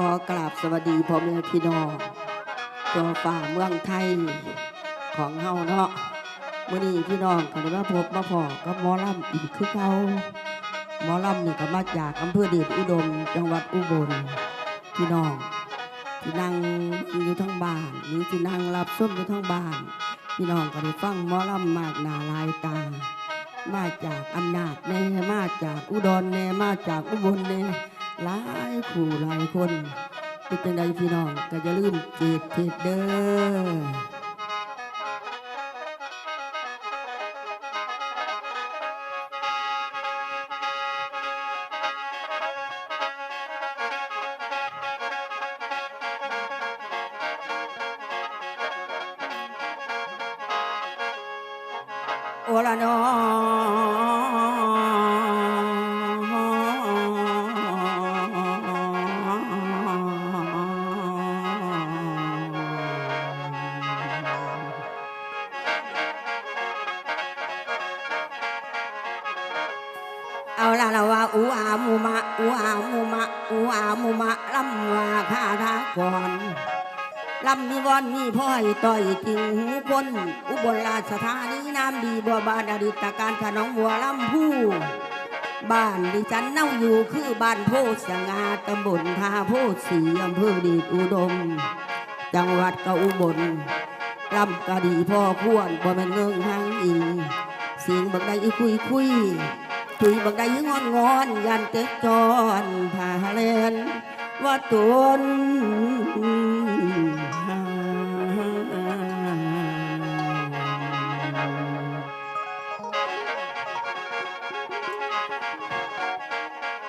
ขอกราบสวัสดีพ่อแม่พี่น้องตัวฝ่าเมืองไทยของเฮาเนาะมื้อนี้พี่น้องก็ได้มาพบมาพอกับหมอลำอีกคือเก่าหมอลำนี่ก็มาจากอำเภอเดชอุดม จังหวัดอุบลพี่น้องที่นั่งอยู่ทั้งบ้านหรือที่นั่งรับส้มอยู่ทั้งบ้าน พี่น้องก็ได้ฟังหมอลำมากหนาลายตา มาจากอำนาจแน่มาจากอุดรแน่มาจากอุบลแน่ หลายคู่หลายคนเป็นจังใดพี่น้องก็จะลืมเจตเทศเด้อำว่าข้าทาก่อนลำมีวอนมีพ่อยต่อยจริงหูคนอุบลราชธานีน้ำดีบัวบานอดิตการขนองบัวลำพูบ้านดิฉันเน่าอยู่คือบ้านโพสงาตำบลท่าโพสีอำเภอดีดอุดม จังหวัดกอุบลลำกะดีพ่อควรบ่แม่นเงิงหางอิงเสียงบักใดอีคุยคุยคุยบักใดงอนงอนยันเต็กจอนผ่าเลน ว่าตน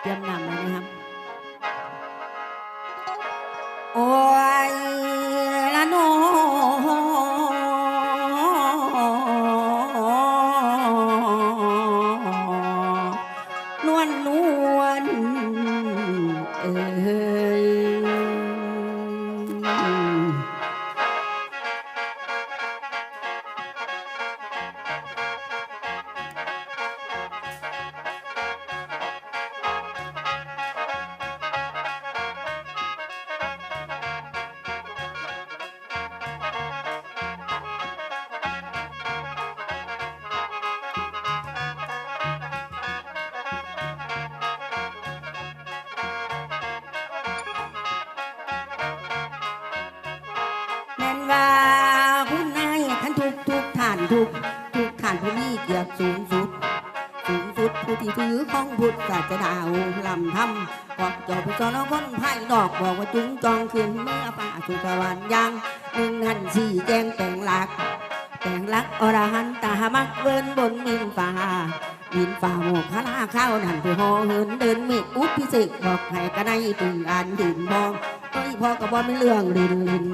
เตรียมนำเลยนะครับ ของพุทธศาสนาลำทำบอกจ้าผู้อนคนภายนอกบอกว่าจุงจองขึ้นเมื่อป่าสุสวรรค์ยังหนึ่งหันสี่แจงแต่งหลัก แต่งหลักอรหันตามักเวินบนมินฟ้ามินฟ้าโมกขลาข้าวนั่นคือหอเหินเดินเมฆอุปพิเศษบอกให้กระไดตื่นอ่านดินมองเฮ้ยพ่อก็บอกไม่เรื่องลินลิน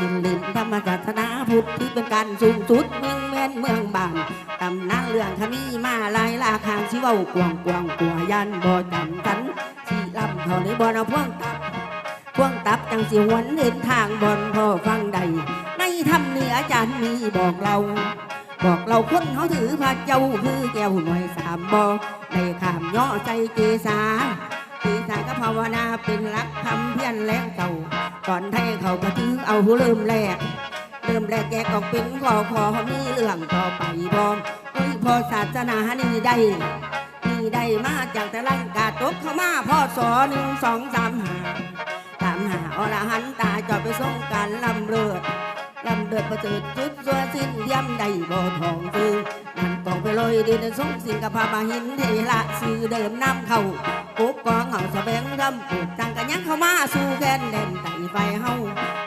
ลินลินธรรมศาสนาพุทธที่เป็นการสูงสุดเมืองแม่นเมืองบางตำนานเรื่องขมีมาลายลาคางชิเว้ากวางกวางกัวยันบ่จำกันสีลำเขาในบ่อนเอาพ่วงตับพ่วงตับจังสิหวนเห็นทางบ่อนพ่อฟังใด ในธรรมนี่อาจารย์มีบอกเรา บอกเราคนเขาถือพระเจ้าคือแก้วหน่วยสามบอในขามย่อใจเกษา เกษาก็ภาวนาเป็นรักคำเพียนแรงเก่าก่อนไทยเขาก็ถือเอาเริ่มแรกเริ่มแรกแกกอกเป็นขอขอมีเรื่องต่อไปบอมเฮ้ยพอศาสนานี่ได้นี่ได้มาจากแต่ลังกาตกเข้ามาพ่อสอหนึ่งสองสามหาสามหาอรหันตาจอดไปส่งการลำเลือ ลำเดือดประเสริฐจุดสัวสิ้นเยี่ยมได้บ่ทองซื้อนั่นกองไปลอยดินสงสิงกับพาบาหินเทละซื้อเดิมน้ำเขาปุ๊บกองเอาสะแบงทำปลูกจังกันยังเข้ามาสู่แกนเด่นไต่ไฟเฮา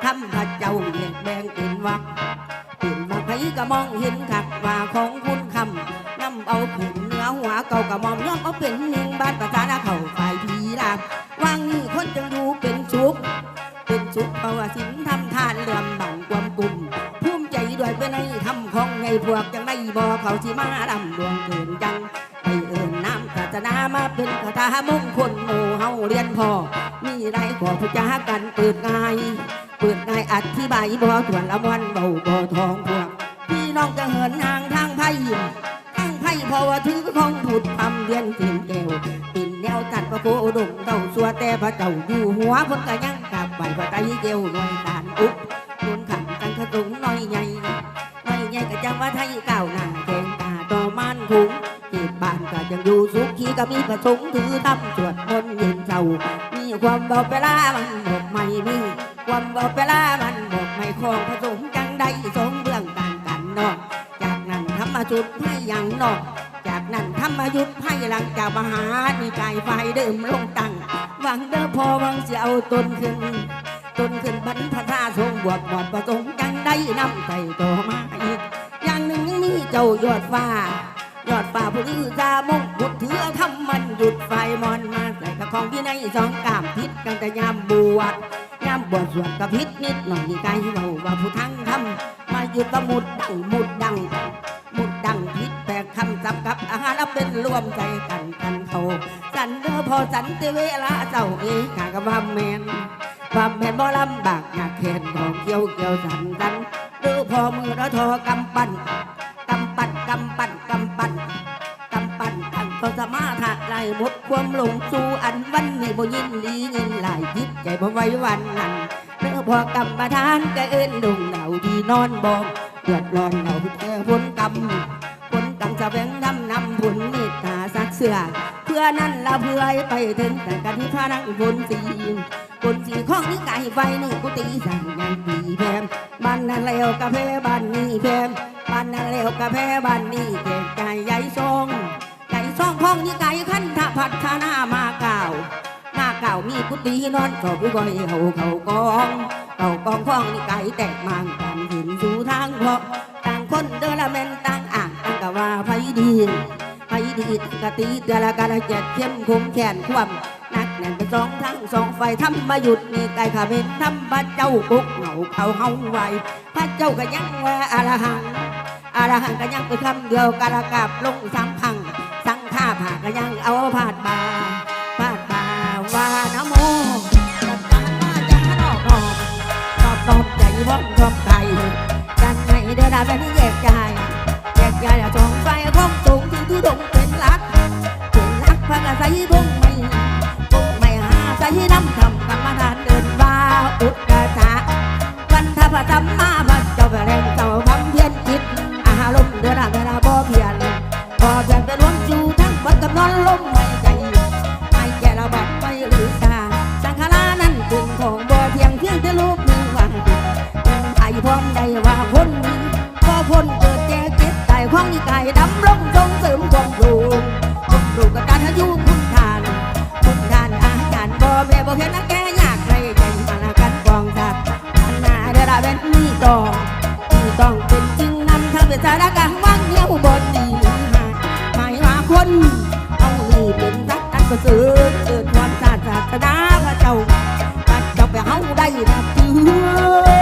ทำพระเจ้าเรียกแบงเป็นวักเป็นมาไผก็มองเห็นขักว่าของคุณคำนำเอาขึ้นเนื้อหัวเก่ากะมอมย่อมเอาเป็นหนึ่งบ้านประสานาเขา พวกจังได้บ่เขาที่มาดำดวงเกินจังไปเอิญน้ำศาสนามาเป็นคาถามงคลหมู่เฮาเรียนพอมีไรขอผู้จ้ากันเปิดง่ายเปิดง่ายอธิบายบ่ถวนละวันเบาบ่ทองพวกพี่น้องจะเหินห่างทางไพ่ทางไพ่พราะว่าถือของผุดทำเรียนถึงแก้วปิ่นแนวตัดพระโคดมเต่าสัวแต่พระเจ้าอยู่หัวพนก็ยังกับไปพระไตรเกียวหน่วยการอุ๊บนุนขันกันขะตุงน้อยใหญ่ ว่าไทยเก้าวหน้าแกงตาต่อมันคุงเหตุบ้านก็ยังอยู่สุขีก็มีประสงค์ถือทำสวดมนต์เย็นเจ้ามีความบอกเวลามันบอกไม่มีความบอกเวลามันบอกไม่คองผสมจังใดสองเรื่องต่างกันนาะจากนั้นทำมาจุดให้ยังนาะจากนั้นทำมายุดให้หลังจากมหามีกายไฟเดิมลงตั้งหวังเด้อพอหวังจะเอาตนขึ้น ตนขึ้นบรรพชาทรงบวชบวชประสงค์จังได้นำใจต่อมา เจ้ายอดฟ้ายอดฟ้าผู้ลือจามงบุตรถือทำมันหยุดไฟมอนมาใส่กระของพี่ในสองกามพิษกันแต่ยามบวชยามบวชสวดกระพิษนิดหน่อยนี่ไกลเราว่าผู้ทั้งทำมาหยุดประมุดดังมุดดังมุดดังพิษแตกคำจับกับอาหารเป็นรวมใจกันกันเขาสันเด้อพอสันเตเวลาเจ้าเองกากว่าแมนความแมนบ่ลำบากอยากแขนของเกี่ยวเกี่ยวสันสันเด้อพอมือระทอกำปั้น กำปั้นกำปั้นกำปั้นกำปั้นก็สมาถะไล่หมดความหลงสู่อันวันนี้บ่ยินดีเงินหลายจิตใจบ่ไว้วันนั้นเนื้อพอกำมาทานก็เอิ้นดงเหนาที่นอนบองเดือดร้อนเหนาแท้พ้นกรรมพ้นกรรมจะแบ่งนำนำผลเมตตาสักเสือเพื่อนั้นละเพื่อไปถึงแต่กันที่พานังผลสีผลสีของนี่ไก่ไฟนี่กุฏิสั่งยังดีแพมบ้านนั้นแล้วกาแฟบ้านนี้แพม บ้านนั้นแล้วกาแฟบ้านนี้เก่งใจใหญ่ทรงใหญ่ทรงห้องนี้ไก่ขั้นทะพัฒนามาเก่าหน้าเก่ามีกุฏินอนขอผู้ก่อยเขาเขากองเขากองห้องนี้ไก่แตกมังกันหินสู่ทางเพราะต่างคนเดินละเมนต่างอ่างต่างกะว่าไฟดีไฟดีกะตีเดือละกะละเจ็ดเข้มคมแขนความนักแน่นไปสองทั้งสองไฟทำมาหยุดนี่ไก่ขาเป็นทำพระเจ้ากุกเหงาเขาเฮาไวพระเจ้าก็ยังว่าอรหัง อารหังก็ยังไปคำเดียวกระกับลงสามพัง สังฆาผาก็ยังเอาผาดบาผาดบาวานโมจัดการมาจะนอกนอกนอบตอบใจว่องชอบใจกันไงเดินได้แบบนี้แยกใจแยกใจอะจองไฟข้องสูงที่ทุดง เพียงเพียงแต่รูปมือวางยังไทยพร้อมได้ว่าพ้นก็พ้นเกิดแก่เก็บตายของนิกายดำลงทรงเสริมความรู้ความรู้กับการอายุคุณทานคุณทานอาหารบ่แม่บ่เพียงนักแก่ยากไรใจมาละกันกองทัพอันนาเดราเป็นมีตองมีต้องเป็นจึงนำทางเป็นสารกลางว่างเลี้ยวบนดีหาหมายว่าคนต้องมีบเป็นรักอันประเสริฐเกิดความศาสตราพระเจ้าพระเจ้า ไปเฮาได้รับถือ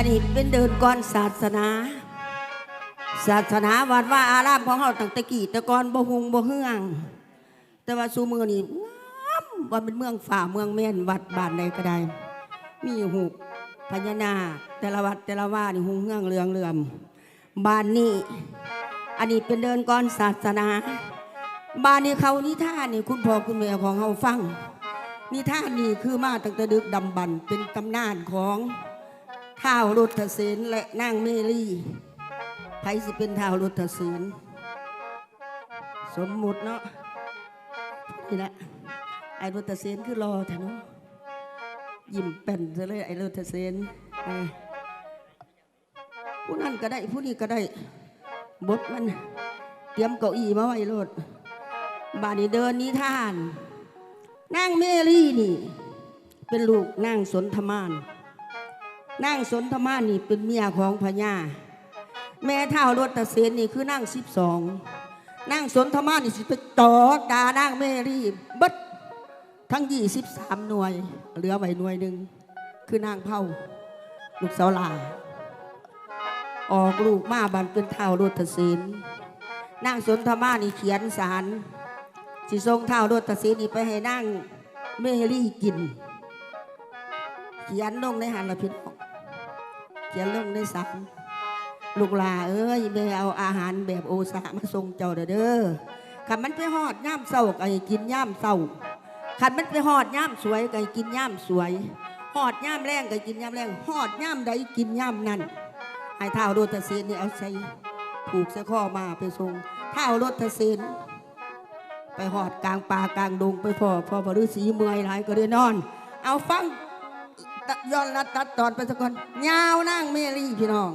อันนี้เป็นเดินก่อนศาสนา ศาสนาวัดว่าอารามของเราตั้งแต่กี้แต่ก่อนบ่ฮุงบ่เฮือง แต่ว่าซูมือนี่งามว่าเป็นเมืองฝ่าเมืองแม่นวัดบ้านใดก็ได้ มีหุบพญานาคแต่ละวัดแต่ละว่านี่หุงเฮืองเรืองเรือมบ้านนี้ อันนี้เป็นเดินก่อนศาสนาบ้านนี้เขานิท่านนี่คุณพ่อคุณแม่ของเฮาฟังนิท่านนี่คือมาตั้งแต่ดึกดำบรรเป็นตำนานของ ท้าวรุทเสนและนางเมลี่ใครสิเป็นท้าวรุทเสนสมมุติเนาะนี่แหละไอ้รุทเสนคือรอแถเนาะยิ้มเป็นซะเลยไอ้รุทเสนเออผู้นั้นก็ได้ผู้นี้ก็ได้บทมัน เตรียมเก้าอี้มาไว้โลดบานนี้เดินนิทานนางเมลี่นี่ เป็นลูกนางสนธมาน นางสนธมานี่เป็นเมียของพญาแม่เท่ารถตะเสนนี่คือนางสิบสองนางสนธมานี่สิไปตอดานางเมรีเบิดทั้งยี่สิบสามหน่วย เหลือไว้หน่วยหนึ่งคือนางเผาลูกสาวลา ออกลูกมาบันเป็นเท่ารถศิลป์นางสนธมานี่เขียนสารสิทรงเท่ารถศิลป์นี่ไปให้นางเมรีกินเขียนลงในหันละพิษ เขียนลงในสารลูกลาเอ้ยแม่เอาอาหารแบบโอซามาส่งเจ้าเด้อเด้อขันมันไปหอดย่ามเศร้าก็ให้กินย่ามเศร้าขันมันไปหอดย่ามสวยก็ให้กินย่ามสวยหอดย่ามแรงก็ให้กินย่ามแรงหอดย่ามใดกินย่ามนั้นให้เท้ารถเสนนี่เอาใส่ผูกใส่ข้อมาไปส่งเท้ารถเสนไปหอดกลางป่ากลางดงไปพอพอพอฤาษีเมื่อยหลายก็เลยนอน เอาฟัง ย้อนรัดตัดตอนไปสักคนยาวนั่งเมรี่พี่น้อง